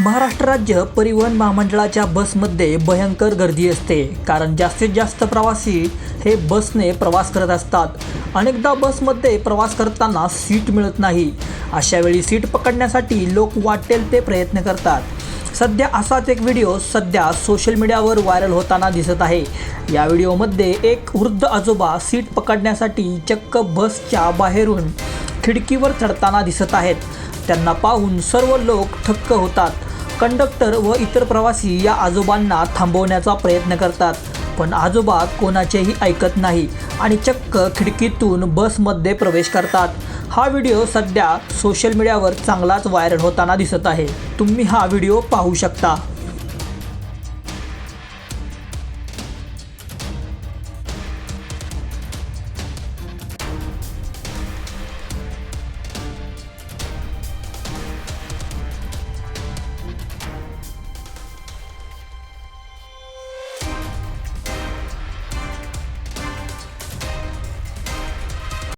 महाराष्ट्र राज्य परिवहन महामंडळाच्या बसमध्ये भयंकर गर्दी असते. कारण जास्तीत जास्त प्रवासी हे बसने प्रवास करत असतात. अनेकदा बसमध्ये प्रवास करताना सीट मिळत नाही. अशावेळी सीट पकडण्यासाठी लोक वाटेल ते प्रयत्न करतात. सध्या असाच एक व्हिडिओ सध्या सोशल मीडियावर व्हायरल होताना दिसत आहे. या व्हिडिओमध्ये एक वृद्ध आजोबा सीट पकडण्यासाठी चक्क बसच्या बाहेरून खिडकीवर चढताना दिसत आहेत. त्यांना पाहून सर्व लोक थक्क होतात. कंडक्टर व इतर प्रवासी या आजोबांना थांबवण्याचा प्रयत्न करतात. पण आजोबा कोणाचेही ऐकत नाही आणि चक्क खिडकीतून बसमध्ये प्रवेश करतात. हा व्हिडिओ सध्या सोशल मीडियावर चांगलाच व्हायरल होताना दिसत आहे. तुम्ही हा व्हिडिओ पाहू शकता.